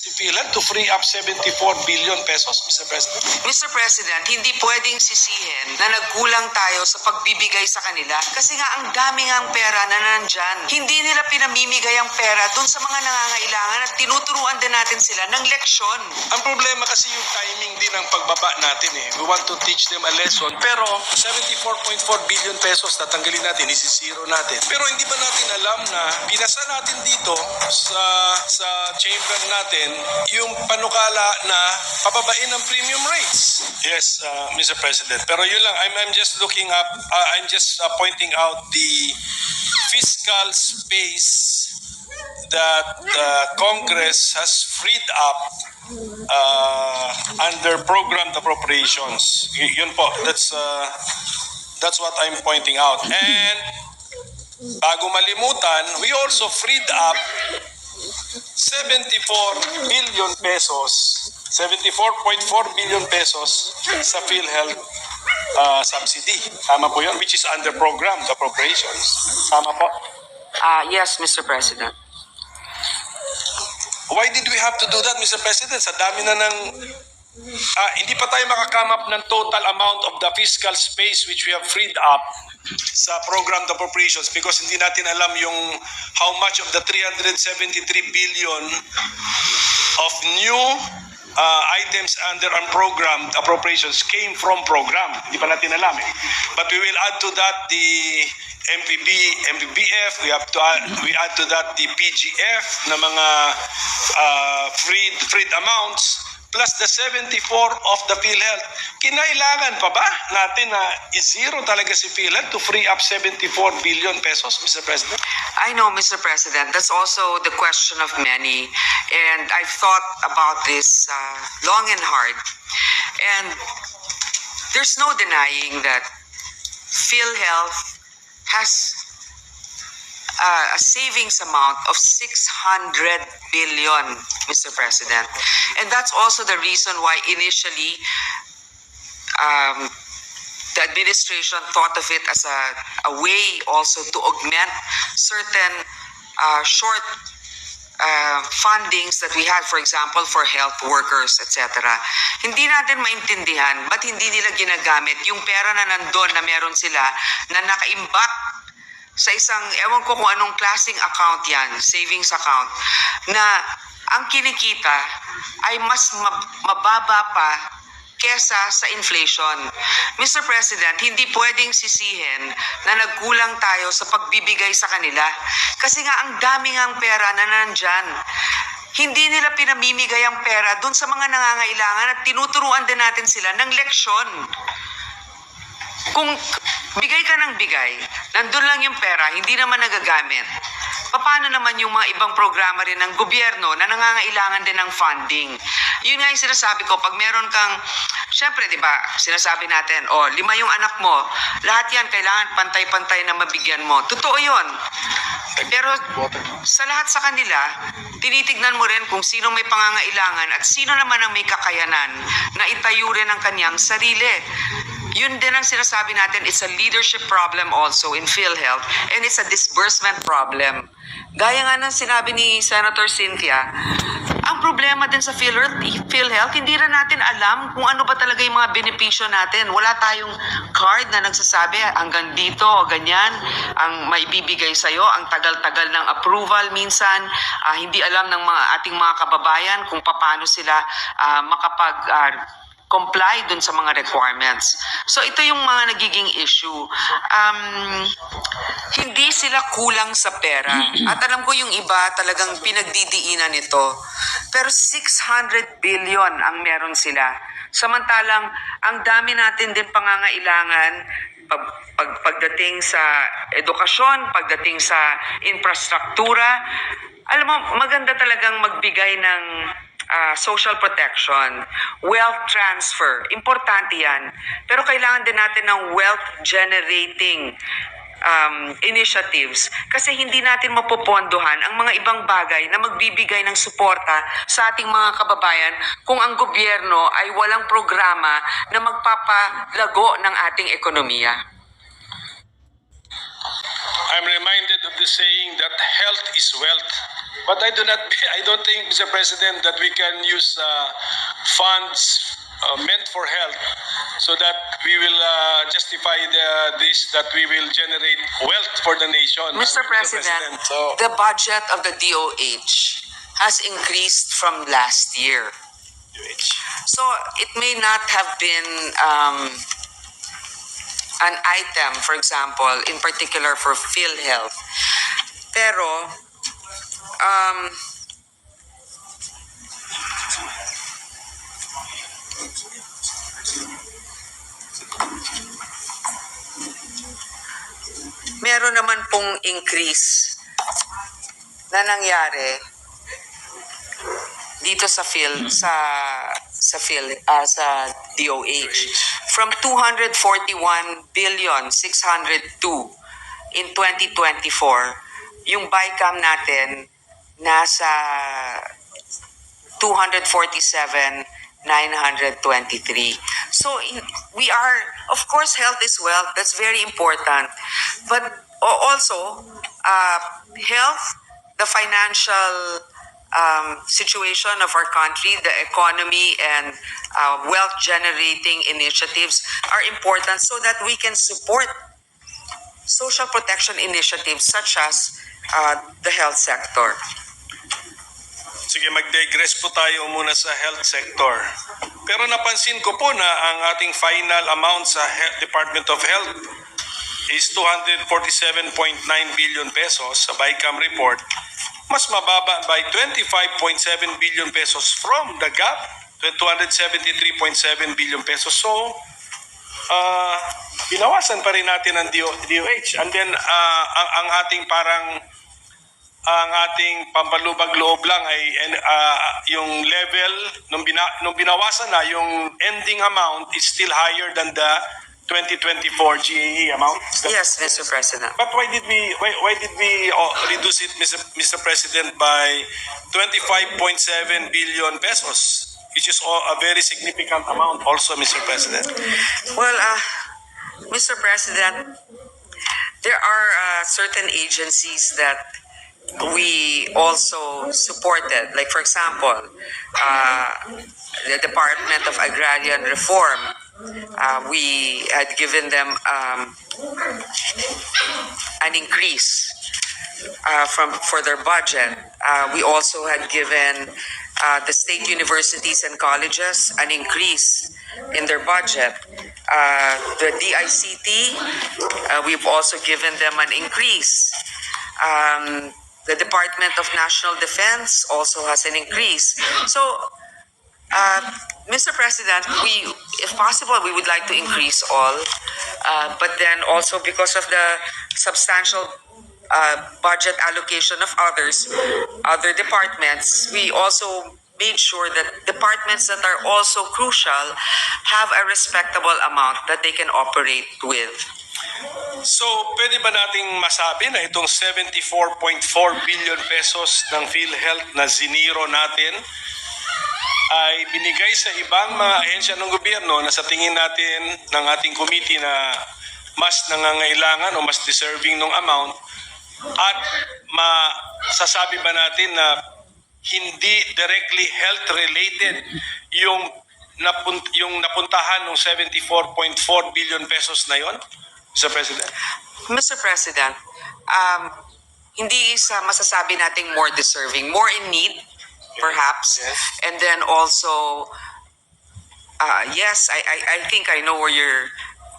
si PhilHealth to free up 74 billion pesos, Mr. President? Mr. President, hindi pwedeng sisihin na nagkulang tayo sa pagbibigay sa kanila kasi nga ang dami ang pera na nandyan. Hindi nila pinamimigay ang pera dun sa mga nangangailangan at tinuturuan din natin sila ng leksyon. Ang problema kasi yung timing din ng pagbaba natin eh. We want to teach them a lesson. Pero 74.4 billion pesos tatanggalin natin, isisiro natin. Pero hindi ba natin alam na pinasa natin dito sa sa chamber natin yung panukala na pababain ng premium rates. Yes, uh, Mr. President. Pero yun lang, I'm, I'm just looking up, uh, I'm just uh, pointing out the fiscal space that the Congress has freed up uh, under programmed appropriations. Y- yun po, that's uh, that's what I'm pointing out. And bago malimutan, we also freed up 74 billion pesos, 74.4 billion pesos sa PhilHealth uh, subsidy. Tama po yun, which is under programmed appropriations. Tama po. Ah, yes, Mr. President. Why did we have to do that, Mr. President? Sa dami na ng... Ah, hindi pa tayo makakame up ng total amount of the fiscal space which we have freed up sa programmed appropriations because hindi natin alam yung how much of the 373 billion of new uh, items under unprogrammed appropriations came from program. Hindi pa natin alam eh. But we will add to that the MPB, MPBF, we have to add, we add to that the PGF na mga uh, freed freed amounts plus the 74 of the PhilHealth. Kinailangan pa ba natin na i-zero talaga si PhilHealth to free up 74 billion pesos, Mr. President? I know, Mr. President, that's also the question of many. And I've thought about this uh, long and hard. And there's no denying that PhilHealth has uh, a savings amount of 600 billion, Mr. President. And that's also the reason why initially um, the administration thought of it as a, a way also to augment certain uh, short uh, fundings that we had, for example, for health workers, etc. Hindi natin maintindihan ba't hindi nila ginagamit yung pera na nandun na meron sila na nakaimbak sa isang, ewan ko kung anong klaseng account yan, savings account, na ang kinikita ay mas mab- mababa pa kesa sa inflation. Mr. President, hindi pwedeng sisihin na nagkulang tayo sa pagbibigay sa kanila. Kasi nga ang dami nga ang pera na nandyan. Hindi nila pinamimigay ang pera dun sa mga nangangailangan at tinuturuan din natin sila ng leksyon. Kung bigay ka ng bigay, nandun lang yung pera, hindi naman nagagamit. Paano naman yung mga ibang programa rin ng gobyerno na nangangailangan din ng funding? Yun nga yung sinasabi ko, pag meron kang, syempre, di ba, sinasabi natin, oh, lima yung anak mo, lahat yan kailangan pantay-pantay na mabigyan mo. Totoo yun. Pero sa lahat sa kanila, tinitignan mo rin kung sino may pangangailangan at sino naman ang may kakayanan na itayo rin ang kanyang sarili. Yun din ang sinasabi natin, it's a leadership problem also in PhilHealth and it's a disbursement problem. Gaya nga ng sinabi ni Senator Cynthia, ang problema din sa PhilHealth, hindi rin natin alam kung ano ba talaga yung mga benepisyo natin. Wala tayong card na nagsasabi hanggang dito o ganyan ang maibibigay sa'yo. Ang tagal-tagal ng approval minsan. ah, hindi alam ng mga ating mga kababayan kung paano sila ah, makapag ah, comply dun sa mga requirements. So ito yung mga nagiging issue. Um, hindi sila kulang sa pera. At alam ko yung iba talagang pinagdidiinan ito. Pero 600 billion ang meron sila. Samantalang ang dami natin din pangangailangan pag, pag, pagdating sa edukasyon, pagdating sa infrastruktura. Alam mo, maganda talagang magbigay ng ah, social protection, wealth transfer, importante yan. Pero kailangan din natin ng wealth generating um, initiatives kasi hindi natin mapopondohan ang mga ibang bagay na magbibigay ng suporta sa ating mga kababayan kung ang gobyerno ay walang programa na magpapalago ng ating ekonomiya. I'm reminded of the saying that health is wealth. But I do not, I don't think, Mr. President, that we can use uh, funds uh, meant for health so that we will uh, justify the, this, that we will generate wealth for the nation. Mr. Uh, President, So, the budget of the DOH has increased from last year. So it may not have been um, an item, for example, in particular for PhilHealth. Pero, um, meron naman pong increase na nangyari dito sa Phil sa sa Phil ah, sa DOH from 241 billion 602 in 2024 yung BICAM natin nasa 247 923 so in, we are of course health is wealth. That's very important. But also uh, health the financial um, situation of our country, the economy, and uh, wealth generating initiatives are important so that we can support social protection initiatives such as uh, the health sector. Sige, mag-digress po tayo muna sa health sector. Pero napansin ko po na ang ating final amount sa He- Department of Health is 247.9 billion pesos sa BICAM report. Mas mababa by 25.7 billion pesos from the gap to 273.7 billion pesos. So, uh, binawasan pa rin natin ang DO- DOH. And then, uh, ang, ang ating parang ang ating pampalubag loob lang ay ah, yung level nung, bina, nung binawasan na yung ending amount is still higher than the 2024 GAE amount. That- Yes, Mr. President. But why did we why, why did we uh, reduce it Mr. Mr. President by 25.7 billion pesos which is all, a very significant amount also Mr. President. Well, uh, Mr. President, there are uh, certain agencies that we also supported. Like, for example, uh, the Department of Agrarian Reform. Uh, we had given them um, an increase uh, from for their budget. Uh, we also had given uh, the state universities and colleges an increase in their budget. Uh, the DICT, we've also given them an increase. Um, the Department of National Defense also has an increase. So, uh, Mr. President, we, if possible, we would like to increase all, uh, but then also because of the substantial uh, budget allocation of others, other departments, we also made sure that departments that are also crucial have a respectable amount that they can operate with. So, pwede ba nating masabi na itong 74.4 billion pesos ng PhilHealth na ziniro natin ay binigay sa ibang mga ahensya ng gobyerno na sa tingin natin ng ating committee na mas nangangailangan o mas deserving ng amount? At masasabi ba natin na hindi directly health related yung napunt yung napuntahan ng 74.4 billion pesos na yon Mr. President. Mr. President, um, hindi sa masasabi nating more deserving, more in need, perhaps. Yes. And then also, uh, yes, I, I, I think I know where your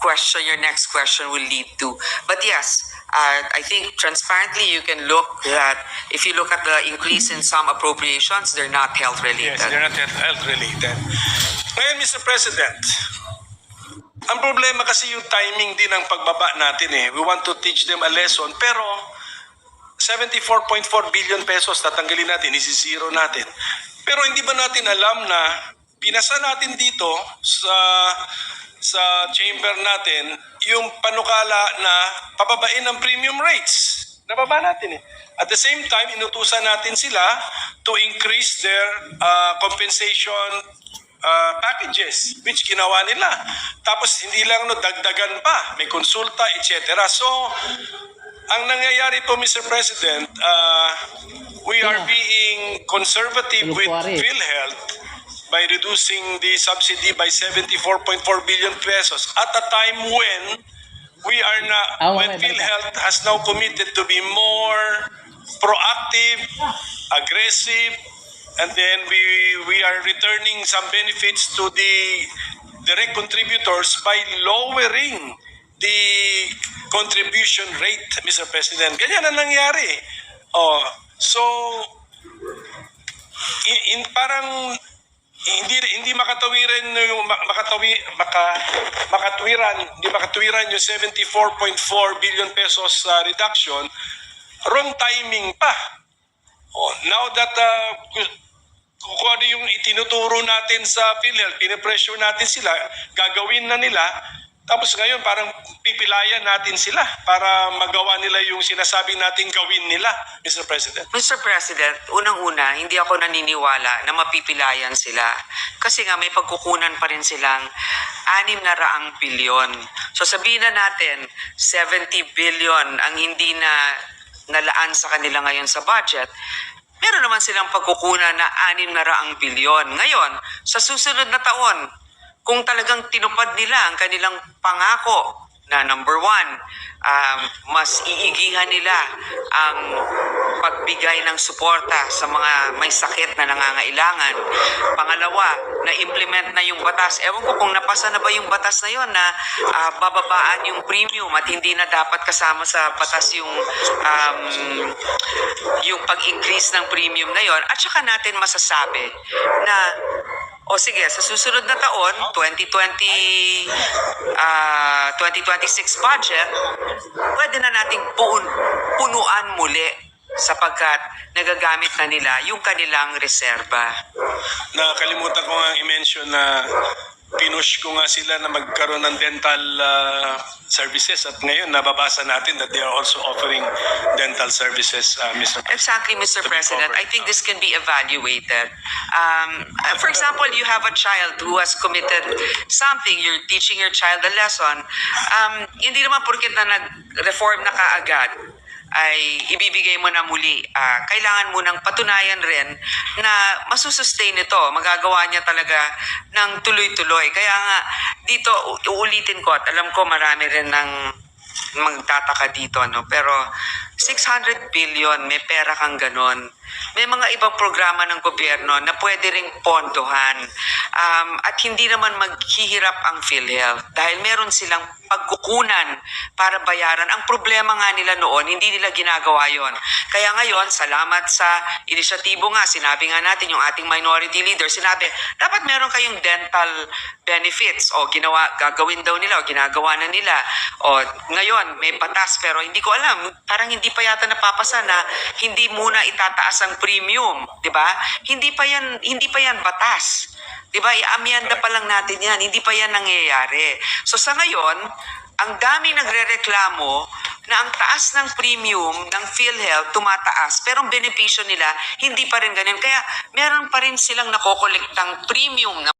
question, your next question will lead to. But yes, uh, I think transparently you can look that if you look at the increase in some appropriations, they're not health related. Yes, they're not health related. Ngayon, Mr. President, ang problema kasi yung timing din ng pagbaba natin eh. We want to teach them a lesson, pero 74.4 billion pesos tatanggalin natin, isi-zero natin. Pero hindi ba natin alam na pinasa natin dito sa sa chamber natin yung panukala na pababain ng premium rates. Nababa natin eh. At the same time, inutusan natin sila to increase their uh, compensation uh, packages which ginawa nila. Tapos hindi lang no dagdagan pa, may konsulta, etc. So ang nangyayari po, Mr. President, uh, we are being conservative with Lukwari. PhilHealth by reducing the subsidy by 74.4 billion pesos at a time when we are na Ah, when. PhilHealth has now committed to be more proactive, aggressive, and then we we are returning some benefits to the direct contributors by lowering the contribution rate, Mr. President. Ganyan ang nangyari. Oh, so in, in parang hindi hindi makatawiran yung mak- makatawi maka makatwiran hindi makatwiran yung 74.4 billion pesos uh, reduction wrong timing pa oh now that uh, kung ano yung itinuturo natin sa PhilHealth, pinipressure natin sila, gagawin na nila, tapos ngayon parang pipilayan natin sila para magawa nila yung sinasabi nating gawin nila, Mr. President. Mr. President, unang-una, hindi ako naniniwala na mapipilayan sila. Kasi nga may pagkukunan pa rin silang anim na raang bilyon. So sabihin na natin, 70 billion ang hindi na nalaan sa kanila ngayon sa budget. Meron naman silang pagkukunan na anim na raang bilyon. Ngayon, sa susunod na taon, kung talagang tinupad nila ang kanilang pangako na number one, um, mas iigihan nila ang pagbigay ng suporta sa mga may sakit na nangangailangan. Pangalawa, na-implement na yung batas. Ewan ko kung napasa na ba yung batas na yon na ah, bababaan yung premium at hindi na dapat kasama sa batas yung um, yung pag-increase ng premium na yon. At saka natin masasabi na o sige, sa susunod na taon, 2020, ah 2026 budget, pwede na nating punuan muli sapagkat nagagamit na nila yung kanilang reserba. Nakalimutan ko nga i-mention na pinush ko nga sila na magkaroon ng dental uh, services at ngayon nababasa natin that they are also offering dental services, uh, Mr. President. Exactly, Mr. President. I think this can be evaluated. Um, for example, you have a child who has committed something, you're teaching your child a lesson. Um, hindi naman porket na nag-reform na kaagad ay ibibigay mo na muli. Ah, kailangan mo nang patunayan rin na masusustain ito. Magagawa niya talaga ng tuloy-tuloy. Kaya nga, dito, uulitin ko at alam ko marami rin ng magtataka dito, no? Pero 600 billion, may pera kang ganon. May mga ibang programa ng gobyerno na pwede ring pondohan. Um, at hindi naman maghihirap ang PhilHealth dahil meron silang pagkukunan para bayaran. Ang problema nga nila noon, hindi nila ginagawa yon. Kaya ngayon, salamat sa inisyatibo nga, sinabi nga natin yung ating minority leader, sinabi, dapat meron kayong dental benefits o ginawa, gagawin daw nila o ginagawa na nila. O ngayon, may batas pero hindi ko alam, parang hindi pa yata napapasa na hindi muna itataas ang premium, 'di ba? Hindi pa yan hindi pa yan batas. 'Di ba? Iamyanda pa lang natin 'yan, hindi pa yan nangyayari. So sa ngayon, ang dami nagrereklamo na ang taas ng premium ng PhilHealth tumataas pero ang benepisyo nila hindi pa rin ganun. Kaya meron pa rin silang nakokolektang premium na